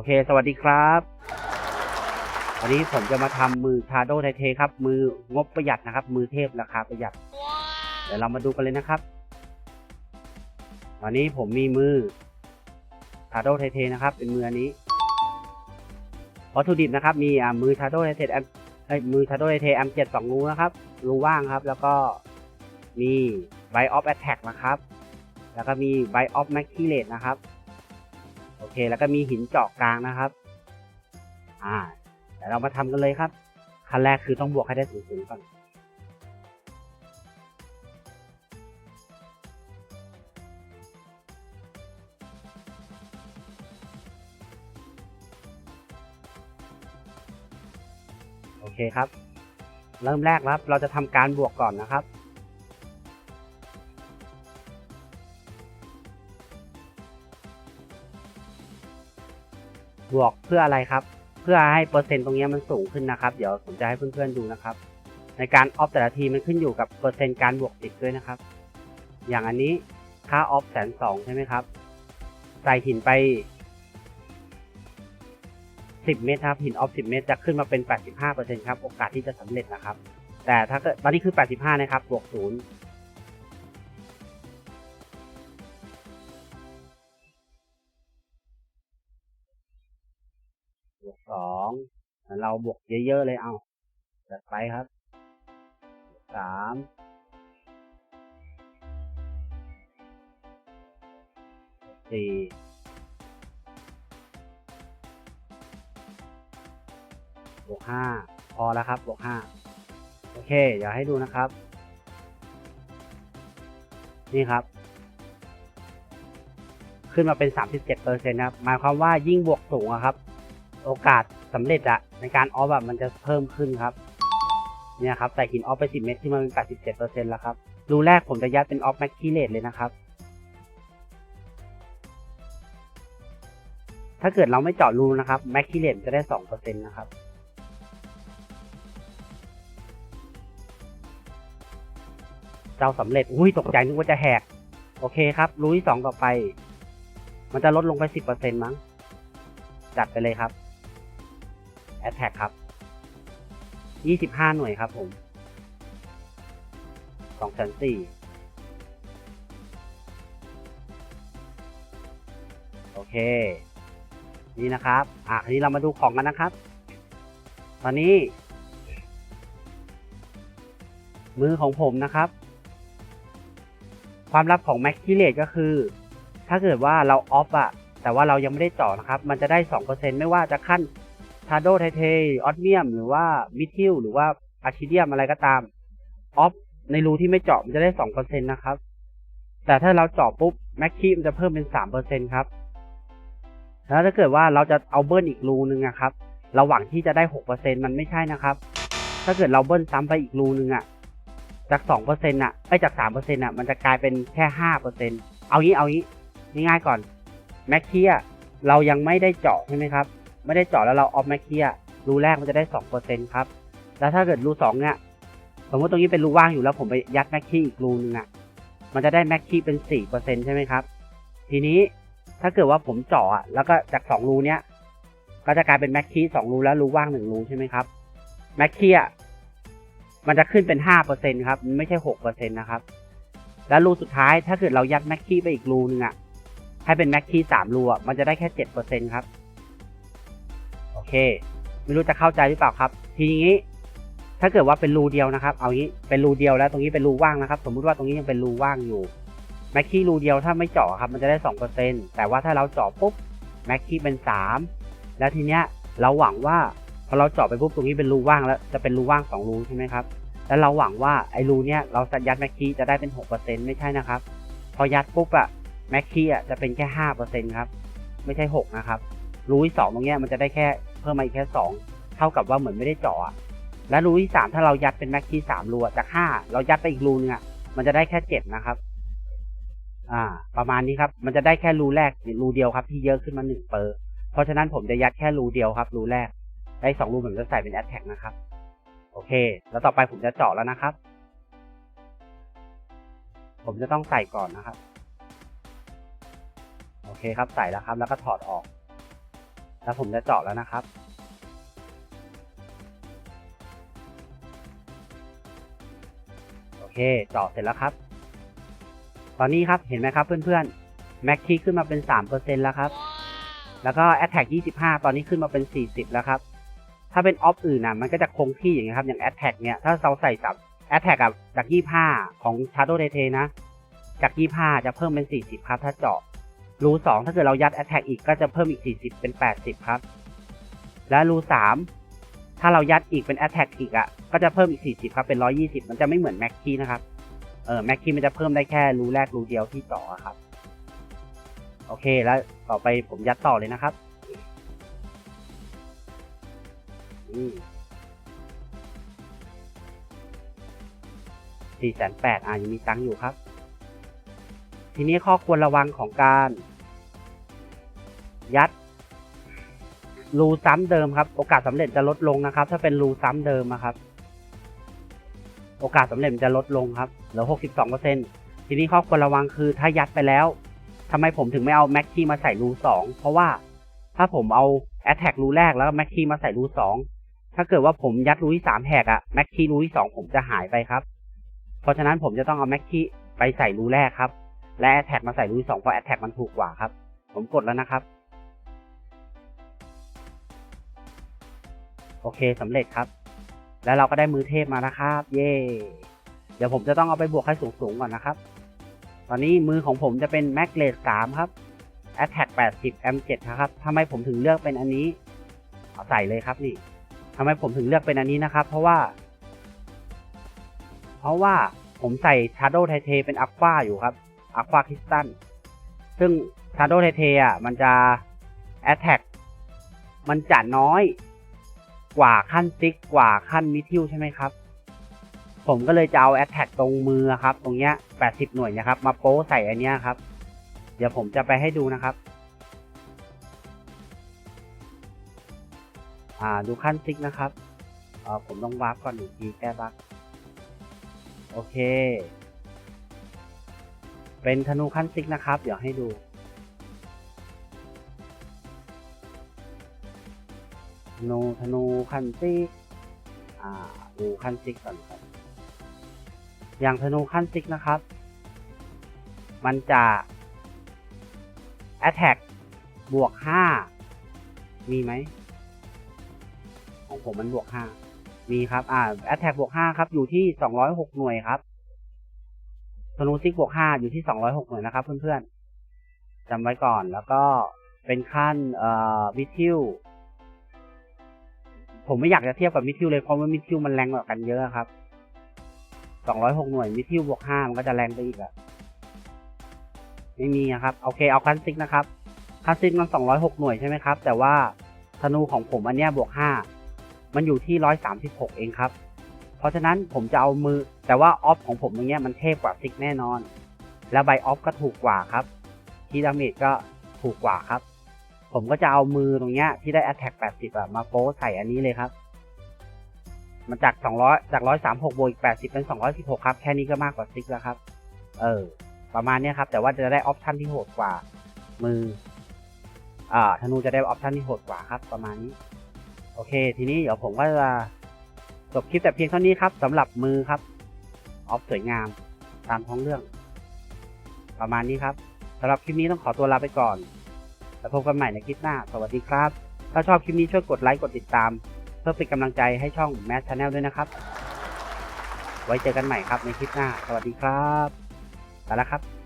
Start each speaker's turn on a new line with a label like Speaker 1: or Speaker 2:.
Speaker 1: อเค สวัสดีครับวันนี้ผมจะมาทำมือชาโดไทเทครับ มืองบประหยัดนะครับ มือเทพราคาประหยัด เดี๋ยวเรามาดูกันเลยนะครับวันนี้ผมมีมือชาโดไทเทนะครับ เป็นมืออันนี้วัตถุดิบนะครับ มีอ่ามือชาโดไทเทแอมเอ้ยมือชาโดไทเทแอมเจ็ดสองรูนะครับ รูว่างครับ แล้วก็มีไบออฟแอตแทกนะครับ แล้วก็มีไบออฟแมคคิเลตนะครับ โอเค แล้วก็มีหินเจาะกลางนะครับ อ่าเดี๋ยวเรามาทำกันเลยครับ ขั้นแรกคือต้องบวกให้ได้สูงๆก่อนโอเคครับ เริ่มแรกครับ เราจะทำการบวกก่อนนะครับ บวกเพื่ออะไรครับ เพื่อให้เปอร์เซ็นต์ตรงนี้มันสูงขึ้นนะครับ เดี๋ยวผมจะให้เพื่อนๆดูนะครับ ในการออฟแต่ละทีมันขึ้นอยู่กับเปอร์เซ็นต์การบวกติดด้วยนะครับ อย่างอันนี้ค่าออฟแสนสองใช่ไหมครับ ใส่หินไป 10 เมตรครับ หินออฟ 10 เมตรจะขึ้นมาเป็น 85%ครับ โอกาสที่จะสำเร็จนะครับ แต่ถ้าเกิดตอนนี้คือ 85 นะครับ บวก 0 วกสองเราบวกเยอะๆเลยเอาจัดไปครับสามสี่บวกห้าพอแล้วครับบวกห้าโอเค เดี๋ยวให้ดูนะครับ นี่ครับ ขึ้นมาเป็น 37%ครับ หมายความว่ายิ่งบวกสูงครับ โอกาสสำเร็จอะในการออฟอะมันจะเพิ่มขึ้นครับ เนี่ยครับใส่หินออฟไป 10 เมตรขึ้นมาเป็น 87%แล้วครับ รูแรกผมจะยัดเป็นออฟแม็กคิเลตเลยนะครับ ถ้าเกิดเราไม่เจาะรูนะครับแม็กคิเลตจะได้ 2%นะครับเจ้าสำเร็จ อุ้ยตกใจนึกว่าจะแหก โอเคครับรูที่สองต่อไป มันจะลดลงไป 10%มั้ง จัดไปเลยครับ แอ t แทกครับ 25 หน่วยครับผม2แสนสี่โอเค นี่นะครับ อะทีนี้เรามาดูของกันนะครับ ตอนนี้ มือของผมนะครับ ความลับของ Max คิเลตก็คือ ถ้าเกิดว่าเราออฟอะแต่ว่าเรายังไม่ได้เจาะนะครับ มันจะได้ 2%ไม่ว่าจะขั้น ทาโดไทเทออสเมียม หรือว่ามิทิลหรือว่าอะคิเดียมอะไรก็ตาม ออฟ ในรูที่ไม่เจาะมันจะได้2%นตนะครับ แต่ถ้าเราเจาะปุ๊บแม็กคีมันจะเพิ่มเป็น3%ครับ แล้วถ้าเกิดว่าเราจะเอาเบิ้ลอีกรูนึงอะครับ เราหวังที่จะได้6%มันไม่ใช่นะครับ ถ้าเกิดเราเบิ้ลซ้ำไปอีกรูนึงอะจาก2%อะไอ้ยจาก3%อะมันจะกลายเป็นแค่5%เปอร์เซ็นเอางี้เอางี้ง่ายๆก่อนแม็กคียเรายังไม่ได้เจาะใช่ไหมครับ ไม่ได้เจาะแล้วเราออฟแม็กเคียรูแรกมันจะได้2%ครับ แล้วถ้าเกิดรูสองเนี่ยสมมติตรงนี้เป็นรูว่างอยู่แล้วผมไปยัดแม็กคีอีกรูนึงอะ มันจะได้แม็กคีเป็น4%ใช่ไหมครับ ทีนี้ถ้าเกิดว่าผมเจาะแล้วก็จาก2รูเนี้ยก็จะกลายเป็นแม็กคี2รูแล้วรูว่าง1รูใช่ไหมครับแม็กคีอะมันจะขึ้นเป็นห้าเปอร์เซ็นต์ครับไม่ใช่หกเปอร์เซ็นต์นะครับ แล้วรูสุดท้ายถ้าเกิดเรายัดแม็กคีไปอีกรูนึงอะให้เป็นแม็กคีสามรูอะมันจะได้แค่เจ็ดเปอร์เซ็นครับ เค ไม่รู้จะเข้าใจหรือเปล่าครับ ทีนี้ถ้าเกิดว่าเป็นรูเดียวนะครับ เอางี้เป็นรูเดียวแล้วตรงนี้เป็นรูว่างนะครับ สมมุติว่าตรงนี้ยังเป็นรูว่างอยู่แม็กคีรูเดียวถ้าไม่เจาะครับ มันจะได้สองเปอร์เซ็นแต่ว่าถ้าเราเจาะปุ๊บแม็กคีเป็นสามแล้วทีเนี้ยเราหวังว่าพอเราเจาะไปปุ๊บตรงนี้เป็นรูว่างแล้วจะเป็นรูว่างสองรูใช่ไหมครับแล้วเราหวังว่าไอ้รูเนี้ยเราจะยัดแม็กคีจะได้เป็นหกเปอร์เซ็นไม่ใช่นะครับ พอยัดปุ๊บอะแม็กคีอะจะเป็นแค่ห้าเปอร์เซ็นครับ ไม่ใช่หกนะครับรูที่สองตรงเนี้ยมันจะได้แค่ เพิ่มมาอีกแค่สองเท่ากับว่าเหมือนไม่ได้เจาะและรูที่สามถ้าเรายัดเป็นแม็กคีสามรูจากห้าเรายัดไปอีกรูนึงอะมันจะได้แค่เจ็ดนะครับ อ่า ประมาณนี้ครับ มันจะได้แค่รูแรกรูเดียวครับ ที่เยอะขึ้นมาหนึ่งเปอร์เพราะฉะนั้นผมจะยัดแค่รูเดียวครับรูแรก ได้สองรูผมจะใส่เป็นแอ t แทกนะครับ โอเค แล้วต่อไปผมจะเจาะแล้วนะครับ ผมจะต้องใส่ก่อนนะครับ โอเคครับใส่แล้วครับ แล้วก็ถอดออก แล้วผมจะเจาะแล้วนะครับ โอเคเจาะเสร็จแล้วครับ ตอนนี้ครับเห็นไหมครับเพื่อนๆแม็กคีขึ้นมาเป็น 3%แล้วครับ แล้วก็ Attack 25 ตอนนี้ขึ้นมาเป็น 40 แล้วครับ ถ้าเป็นออฟอื่นนะมันก็จะคงที่อย่างเงี้ครับ อย่าง Attack เนี่ยถ้าเราใส่สับ Attack กับจาก 25 ของ Shadow d e t นะ จาก 25 จะเพิ่มเป็น 40 ครับ ถ้าเจาะ รู2ถ้าเกิดเรายัด Attack อีกก็จะเพิ่มอีก 40 เป็น 80 ครับ และรู3ถ้าเรายัดอีกเป็น Attack อีกอะ่ะก็จะเพิ่มอีก 40 ครับ เป็น 120 มันจะไม่เหมือนแม็กคีนะครับ เออแม็กคีมันจะเพิ่มได้แค่รูแรกรูเดียวที่เจาะอครับ โอเคแล้วต่อไปผมยัดต่อเลยนะครับอืมสี่แสนแปดอะยังมีตังค์อยู่ครับ ทีนี้ข้อควรระวังของการ ยัดรูซ้ำเดิมครับ โอกาสสำเร็จจะลดลงนะครับ ถ้าเป็นรูซ้ำเดิมนะครับ โอกาสสำเร็จจะลดลงครับเหลือหกสิบสองเปอร์เซ็นทีนี้ข้อควรระวังคือถ้ายัดไปแล้วทำไมผมถึงไม่เอาแม็กคีมาใส่รูสองเพราะว่าถ้าผมเอาแอตแทกรูแรกแล้วแม็กคีมาใส่รูสองถ้าเกิดว่าผมยัดรูที่สามแหกอะแม็กคีรูที่สองผมจะหายไปครับ เพราะฉะนั้นผมจะต้องเอาแม็กคีไปใส่รูแรกครับ และแอตแทกมาใส่รูสองเพราะแอตแทกมันถูกกว่าครับ ผมกดแล้วนะครับ โอเคสำเร็จครับ แล้วเราก็ได้มือเทพมานะครับ เย่เดี๋ยวผมจะต้องเอาไปบวกให้สูงๆก่อนนะครับ ตอนนี้มือของผมจะเป็น Mac r a t e 3ครับ Attack 80 M7 นะครับทำไมผมถึงเลือกเป็นอันนี้เอาใส่เลยครับนี่ทำไมผมถึงเลือกเป็นอันนี้นะครับ เพราะว่า เพราะว่าผมใส่ Shadow t i t a เป็น Aqua อยู่ครับ Aqua Crystal ซึ่ง Shadow t i t a อะมันจะ Attack มันจะน้อยกว่าขั้นซิกกว่าขั้นมิทิวใช่ไหมครับ ผมก็เลยจะเอาแอตแทกตรงมือครับ ตรงเนี้ย80หน่วยนะครับ มาโป้ใส่อันเนี้ยครับ เดี๋ยวผมจะไปให้ดูนะครับ อ่าดูขั้นซิกนะครับอ่อผมต้องวาร์ปก่อนหนึ่งทีแก้บั๊กโอเค เป็นธนูขั้นซิกนะครับ เดี๋ยวให้ดู ธนูธนูขั้นซิก อ่า ดูขั้นซิกก่อนครับอย่างธนูขั้นซิกนะครับ มันจะ attack บวกห้ามีไหม ของผมมันบวกห้ามีครับ อ่า attack บวกห้าครับ อยู่ที่สองร้อยหกหน่วยครับ ธนูซิกบวกห้าอยู่ที่สองร้อยหกหน่วยนะครับเพื่อนๆจำไว้ก่อนแล้วก็เป็นขั้นเอ่อวิทิวผมไม่อยากจะเทียบกับมิทิวเลยเพราะว่ามิทิวมันแรงกว่ากันเยอะครับ206หกหน่วยมิทิวบวก5มันก็จะแรงไปอีกอะไม่มีอะครับโอเคเอาคันซิกนะครับคันซิกมัน206หกหน่วยใช่ไหมครับ แต่ว่าธนูของผมอันเนี้ยบวก5มันอยู่ที่136เองครับ เพราะฉะนั้นผมจะเอามือ แต่ว่าออฟของผมตรงเนี้ยมันเทพกว่าซิกแน่นอน แล้วใบออฟก็ถูกกว่าครับที่ดาเมจก็ถูกกว่าครับ ผมก็จะเอามือตรงเนี้ยที่ได้ Attack 80อะมาโป้ใส่อันนี้เลยครับ มันจาก 200 จาก 136บวกอีก80 เป็น 216 ครับ แค่นี้ก็มากกว่าซิกแล้วครับ เออ ประมาณนี้ครับ แต่ว่าจะได้ออปชั่นที่โหดกว่า มืออ่าธนูจะได้ออปชั่นที่โหดกว่าครับ ประมาณนี้ โอเค ทีนี้เดี๋ยวผมก็จะจบคลิปแต่เพียงเท่านี้ครับสำหรับมือครับ ออฟสวยงาม ตามท้องเรื่อง ประมาณนี้ครับสำหรับคลิปนี้ต้องขอตัวลาไปก่อน แล้วพบกันใหม่ในคลิปหน้า สวัสดีครับ ถ้าชอบคลิปนี้ช่วยกดไลค์กดติดตาม เพื่อเป็นกำลังใจให้ช่องแมสชาแนลด้วยนะครับ ไว้เจอกันใหม่ครับในคลิปหน้า สวัสดีครับไปแล้วครับ